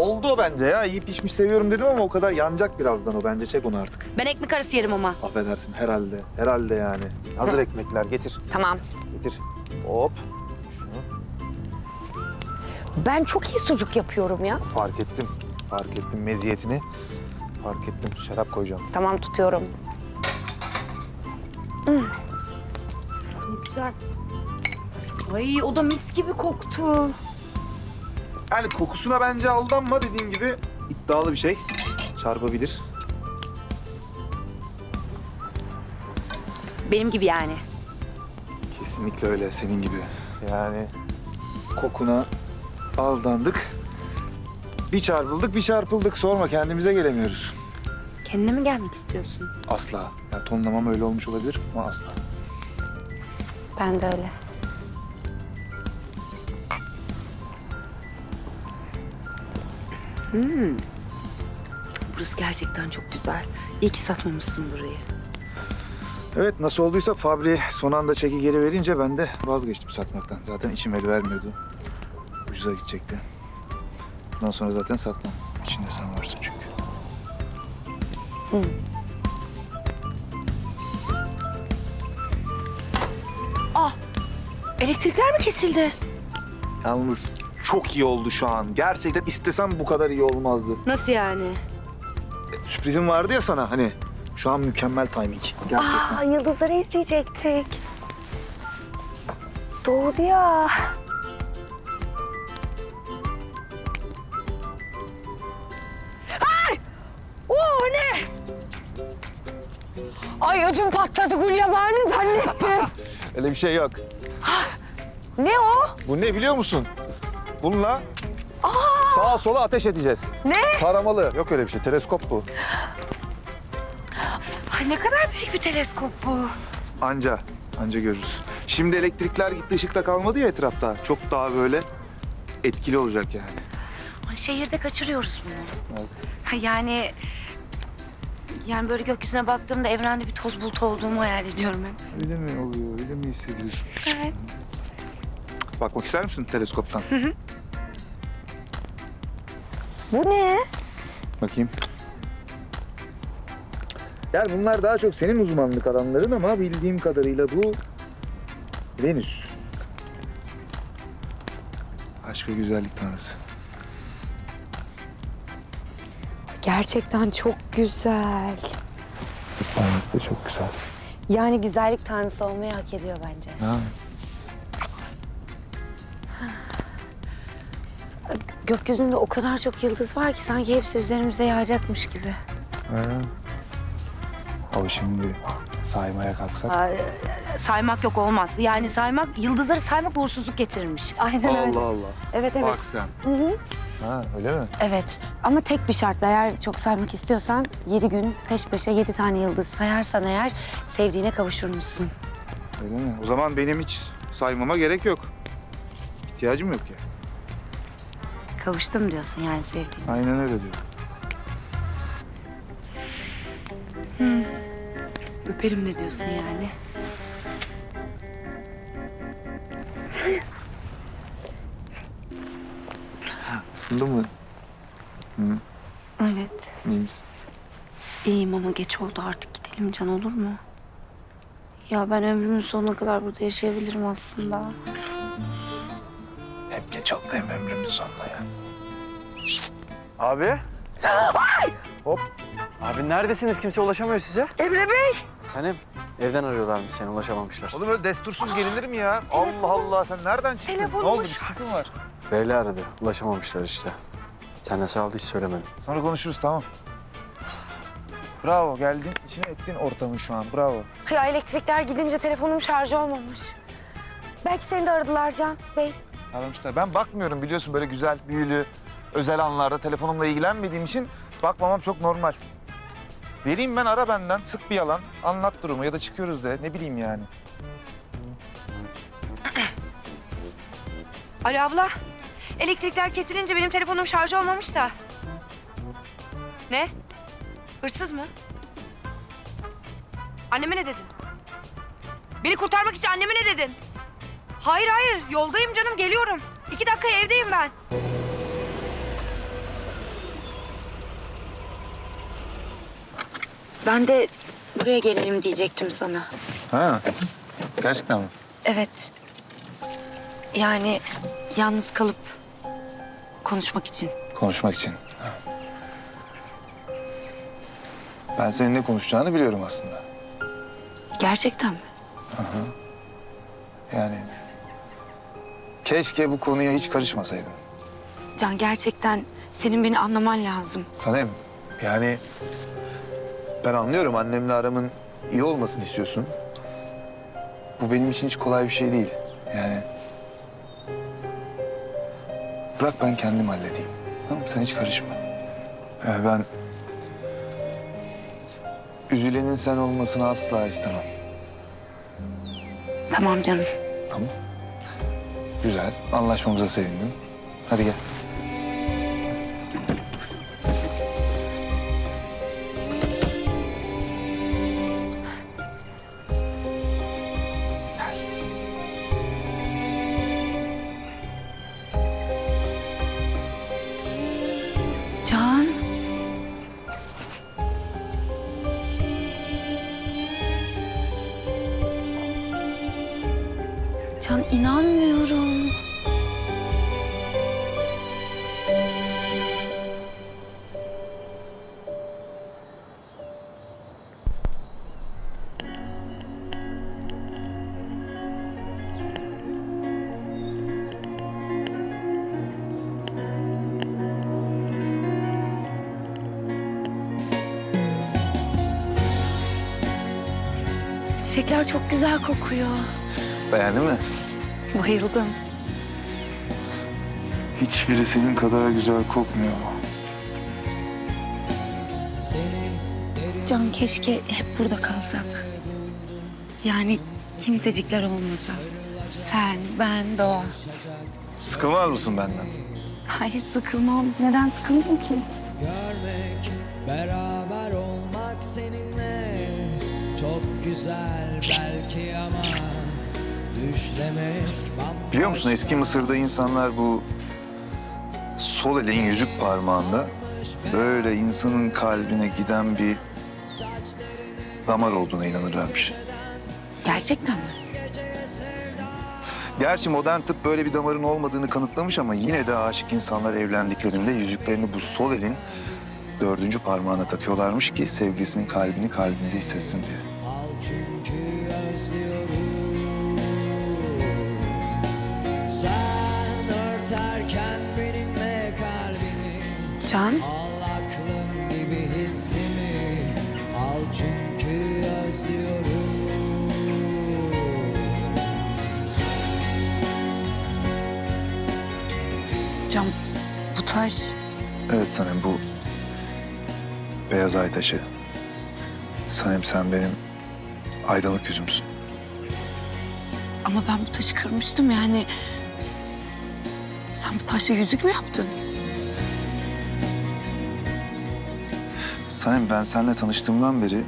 Oldu o bence ya. İyi pişmiş seviyorum dedim ama o kadar yanacak birazdan o bence. Çek onu artık. Ben ekmek arası yerim ama. Affedersin herhalde. Herhalde yani. Hazır ekmekler getir. Tamam. Getir. Hop. Şunu Ben çok iyi sucuk yapıyorum ya. fark ettim. Fark ettim meziyetini. Fark ettim. Şarap koyacağım. Tamam tutuyorum. Hmm. Güzel. Ay o da mis gibi koktu. Yani kokusuna bence aldanma dediğim gibi iddialı bir şey. Çarpabilir. Benim gibi yani. Kesinlikle öyle senin gibi. Yani kokuna aldandık. Bir çarpıldık bir çarpıldık. Sorma kendimize gelemiyoruz. Kendine mi gelmek istiyorsun? Asla. Yani tonlamam öyle olmuş olabilir ama asla. Ben de öyle. Hmm. Burası gerçekten çok güzel. İyi ki satmamışsın burayı. Evet nasıl olduysa Fabri son anda çeki geri verince ben de vazgeçtim satmaktan. Zaten içim el vermiyordu. Ucuza gidecekti. Bundan sonra zaten satmam. İçinde sen varsın çünkü. Elektrikler mi kesildi? Yalnız çok iyi oldu şu an. Gerçekten istesem bu kadar iyi olmazdı. Nasıl yani? Sürprizim vardı ya sana hani. Şu an mükemmel timing. Gerçekten. Aa, yıldızları izleyecektik. Doğru ya. Ay! Oo ne? Ay ödüm patladı Gülyaman'ı zannettim. Öyle bir şey yok. ne o? Bu ne biliyor musun? Bununla sağa sola ateş edeceğiz. Ne? Taramalı. Yok öyle bir şey. Teleskop bu. Ay ne kadar büyük bir teleskop bu. Anca. Anca görürüz. Şimdi elektrikler gitti, ışık da kalmadı ya etrafta. Çok daha böyle etkili olacak yani. Ay, şehirde kaçırıyoruz bunu. Evet. Ha, Yani yani böyle gökyüzüne baktığımda evrende bir toz bulutu olduğumu hayal ediyorum hep. Öyle mi oluyor? Öyle mi hissediyorsun? Evet. Bakmak ister misin teleskoptan? Bu ne? Bakayım. Yani bunlar daha çok senin uzmanlık alanların ama bildiğim kadarıyla bu Venüs. Aşk ve güzellik tanrısı. Gerçekten çok güzel. Tanrısı da çok güzel. Yani güzellik tanrısı olmayı hak ediyor bence. Ha. Gökyüzünde o kadar çok yıldız var ki sanki hepsi üzerimize yağacakmış gibi. Ha. Ama şimdi saymaya kalksak. Aa, saymak yok olmaz. Yani saymak, yıldızları saymak uğursuzluk getirirmiş. Aynen öyle. Allah. Evet evet. Bak sen. Hı hı. Ha öyle mi? Evet ama tek bir şartla eğer çok saymak istiyorsan yedi gün peş peşe yedi tane yıldız sayarsan eğer sevdiğine kavuşurmuşsun. Öyle mi? O zaman benim hiç saymama gerek yok. İhtiyacım yok ya. Kavuştum diyorsun yani sevdiğine. Aynen öyle diyor. Öperim de diyorsun yani. Isındın mı? Evet. İyi misin? İyiyim ama geç oldu artık gidelim Can olur mu? Ya ben ömrümün sonuna kadar burada yaşayabilirim aslında. Oldu hem ömrümün sonuna ya. Abi. Hop. Abi neredesiniz? Kimse ulaşamıyor size. Emre Bey! Sanem, evden arıyorlarmış seni, ulaşamamışlar. Oğlum öyle destursuz gelinir mi ya? Allah Allah sen nereden çıktın? Telefon ne oldu bir sıkıntın var? Beyler aradı, ulaşamamışlar işte. Sen nasıl aldı hiç söylemedin. Sonra konuşuruz tamam. Bravo geldin içine ettin ortamı şu an bravo. Ya elektrikler gidince telefonum şarjı olmamış. Belki seni de aradılar Can Bey. Aramışlar. Ben bakmıyorum biliyorsun böyle güzel, büyülü, özel anlarda telefonumla ilgilenmediğim için bakmamam çok normal. Vereyim ben ara benden sık bir yalan anlat durumu ya da çıkıyoruz de ne bileyim yani. Alo abla. Elektrikler kesilince benim telefonum şarj olmamış da. Ne? Hırsız mı? Anneme ne dedin? Beni kurtarmak için anneme ne dedin? Hayır hayır yoldayım canım geliyorum. İki dakikaya evdeyim ben. Ben de buraya gelelim diyecektim sana. Ha. Gerçekten mi? Evet. Yani yalnız kalıp konuşmak için. Konuşmak için. Ben senin ne konuşacağını biliyorum aslında. Gerçekten mi? Yani keşke bu konuya hiç karışmasaydım. Can gerçekten senin beni anlaman lazım. Sanem, yani ben anlıyorum annemle aramın iyi olmasını istiyorsun. Bu benim için hiç kolay bir şey değil. Yani bırak ben kendim halledeyim. Tamam mı? Sen hiç karışma. Ee, ben üzülenin sen olmasını asla istemem. Tamam canım. Tamam. Güzel. Anlaşmamıza sevindim. Hadi gel. Çiçekler çok güzel kokuyor. Beğendin mi? Bayıldım. Hiçbiri senin kadar güzel kokmuyor. Can keşke hep burada kalsak. Yani kimsecikler olmasa. Sen, ben, Doğa. Sıkılmaz mısın benden? Hayır sıkılmam. Neden sıkılmayayım ki? görmek, beraber olmak seninle çok güzel belki ama düşlemek. Biliyor musun eski Mısır'da insanlar bu sol elin yüzük parmağında böyle insanın kalbine giden bir damar olduğuna inanırlarmış. Gerçekten mi? Gerçi modern tıp böyle bir damarın olmadığını kanıtlamış ama yine de aşık insanlar evlendiklerinde yüzüklerini bu sol elin dördüncü parmağına takıyorlarmış ki sevgilisinin kalbini kalbinde hissetsin diye. Al çünkü özlüyorum. Sen örterken benimle kalbini. Can, Al aklım gibi hissimi. Al çünkü özlüyorum. Can bu taş Evet Sanem bu beyaz ay taşı. Sanem sen benim aydınlık yüzümsün. ama ben bu taşı kırmıştım yani. Sen bu taşla yüzük mü yaptın? Sanem ben seninle tanıştığımdan beri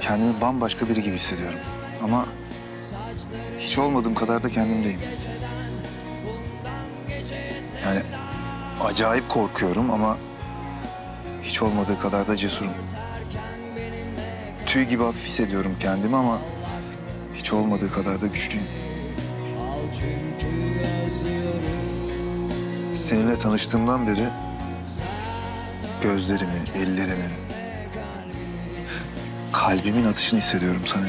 kendimi bambaşka biri gibi hissediyorum. Ama hiç olmadığım kadar da kendimdeyim. Yani acayip korkuyorum ama hiç olmadığı kadar da cesurum. Tüy gibi hafif hissediyorum kendimi ama hiç olmadığı kadar da güçlüyüm. Seninle tanıştığımdan beri gözlerimi, ellerimi, kalbimin atışını hissediyorum sana.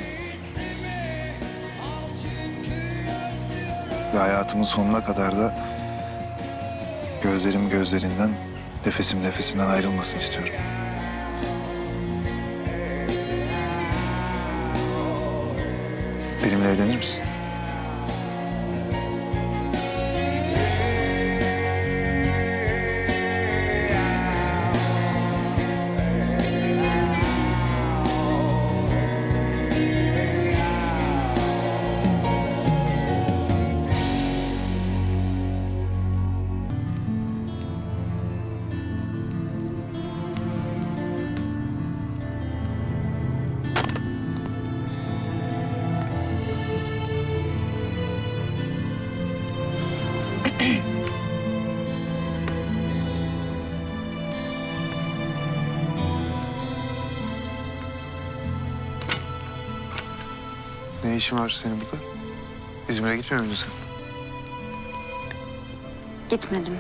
Ve hayatımın sonuna kadar da gözlerim gözlerinden, nefesim nefesinden ayrılmasını istiyorum. Benimle evlenir misin? İşin var senin burada? İzmir'e gitmiyor muydun sen? Gitmedim.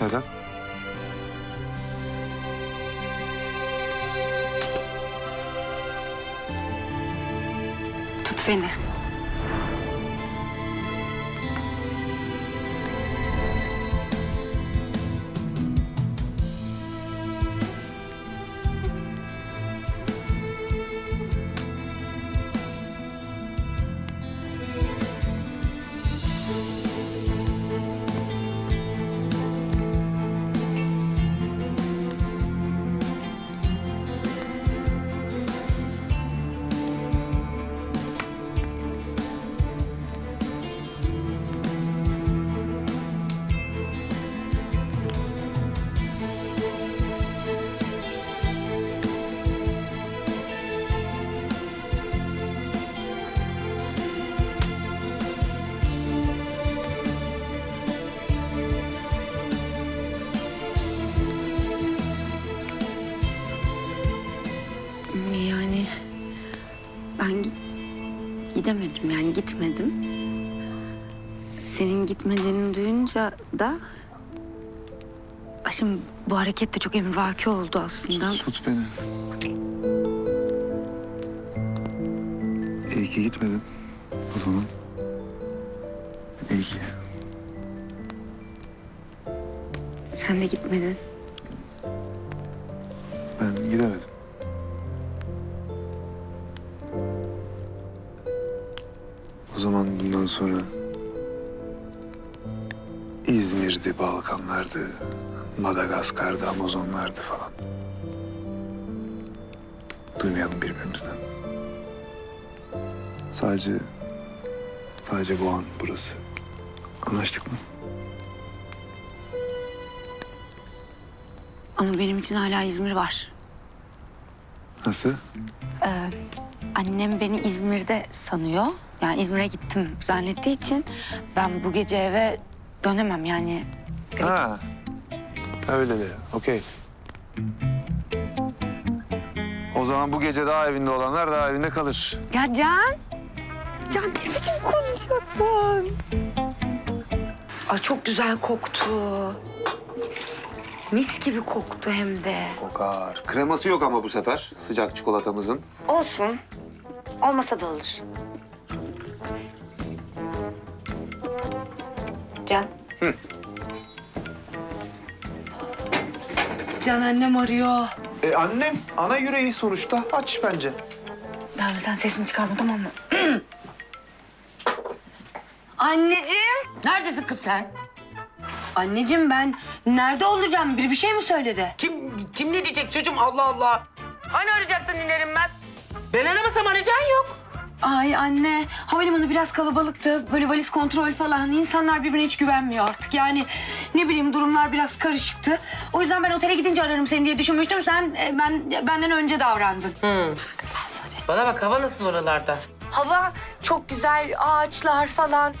Neden? Tut beni. Gidemedim yani gitmedim. Senin gitmediğini duyunca da... Ay Şimdi bu hareket de çok emrivaki oldu aslında. Tut beni. İyi ki gitmedin. O zaman. İyi ki. Sen de gitmedin. Ben gidemedim. O zaman bundan sonra İzmir'di, Balkanlar'dı, Madagaskar'dı, Amazonlar'dı falan. Duymayalım birbirimizden. Sadece, sadece bu an burası. Anlaştık mı? Ama benim için hala İzmir var. Nasıl? Annem beni İzmir'de sanıyor. Yani İzmir'e gittim zannettiği için ben bu gece eve dönemem yani. Ha. Öyle de. Okey. O zaman bu gece daha evinde olanlar daha evinde kalır. Ya Can. Can ne biçim konuşuyorsun? Ay çok güzel koktu. Mis gibi koktu hem de. Kokar. Kreması yok ama bu sefer sıcak çikolatamızın. Olsun. Olmasa da olur. Can. Can annem arıyor. E annem ana yüreği sonuçta. Aç bence. Tamam sen sesini çıkarma tamam mı? Anneciğim. Neredesin kız sen? Anneciğim ben nerede olacağım? Bir bir şey mi söyledi? Kim kim ne diyecek çocuğum Allah Allah. Hani arayacaktın inerim ben? Ben aramasam arayacağın yok. Ay anne, havalimanı biraz kalabalıktı. Böyle valiz kontrol falan. İnsanlar birbirine hiç güvenmiyor artık. Yani ne bileyim durumlar biraz karışıktı. O yüzden ben otele gidince ararım seni diye düşünmüştüm. Sen e, ben benden önce davrandın. Bana bak hava nasıl oralarda? Hava çok güzel, ağaçlar falan.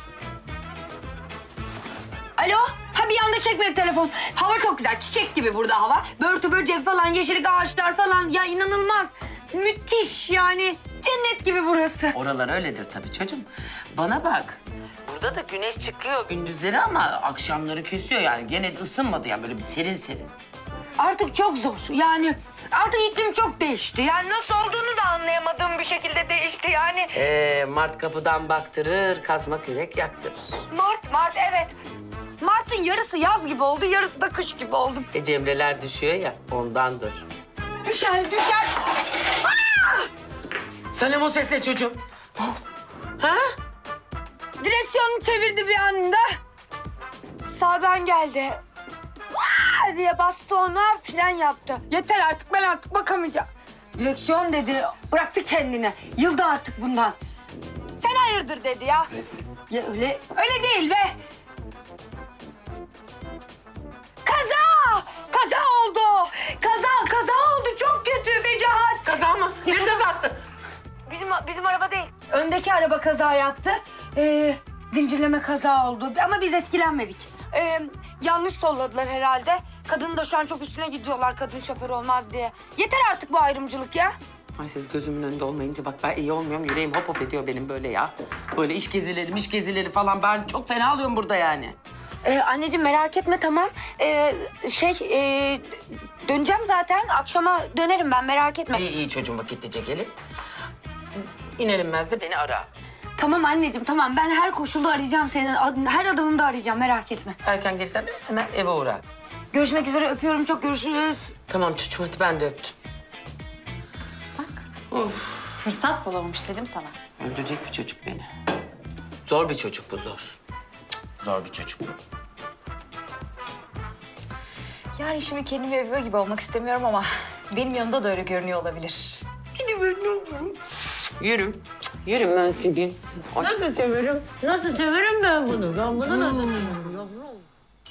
Alo? Ha bir anda çekmedi telefon. Hava çok güzel, çiçek gibi burada hava. Börtü böcek falan, yeşillik ağaçlar falan. Ya inanılmaz. Müthiş yani. Cennet gibi burası. Oralar öyledir tabii çocuğum. Bana bak. Burada da güneş çıkıyor gündüzleri ama akşamları kesiyor yani. Gene de ısınmadı yani böyle bir serin serin. Artık çok zor. Yani artık iklim çok değişti. Yani nasıl olduğunu da anlayamadığım bir şekilde değişti yani. Ee, Mart kapıdan baktırır, kazma kürek yaktırır. Mart, Mart evet. Mart'ın yarısı yaz gibi oldu, yarısı da kış gibi oldu. E cemreler düşüyor ya ondandır. Düşer, düşer. Sen o sesle çocuğum. Ha? Direksiyonu çevirdi bir anda. Sağdan geldi. Vaa diye bastı ona, fren yaptı. Yeter artık, ben artık bakamayacağım. Direksiyon dedi, bıraktı kendine. Yıldı artık bundan. Sen hayırdır dedi ya. Ya öyle, öyle değil be. Kaza! Kaza oldu. Kaza, kaza oldu. Çok kötü Becahat. Kaza mı? Ne kazası? Bizim, bizim araba değil. öndeki araba kaza yaptı. Ee, zincirleme kaza oldu ama biz etkilenmedik. Ee, yanlış solladılar herhalde. Kadın da şu an çok üstüne gidiyorlar kadın şoför olmaz diye. Yeter artık bu ayrımcılık ya. Ay siz gözümün önünde olmayınca bak ben iyi olmuyorum. Yüreğim hop hop ediyor benim böyle ya. Böyle iş gezileri, iş gezileri falan ben çok fena alıyorum burada yani. Ee, anneciğim merak etme tamam. Ee, şey ee, döneceğim zaten. Akşama dönerim ben merak etme. İyi iyi çocuğum vakitlice gelin. İner inmez de beni ara. Tamam anneciğim tamam. Ben her koşulda arayacağım seni. Her adımımda arayacağım merak etme. Erken gelirsen de hemen eve uğra. Görüşmek üzere öpüyorum çok görüşürüz. Tamam çocuğum hadi ben de öptüm. Fırsat bulamamış dedim sana. Öldürecek bir çocuk beni. Zor bir çocuk bu zor. Zor bir çocuk bu. Yani şimdi kendimi evive gibi olmak istemiyorum ama benim yanımda da öyle görünüyor olabilir. Yerim. Yerim ben seni. Nasıl severim? Nasıl severim ben bunu? Ben bunu nasıl severim?